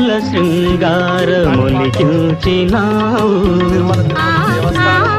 పూల శృంగార చూచినావు దేవస్థానం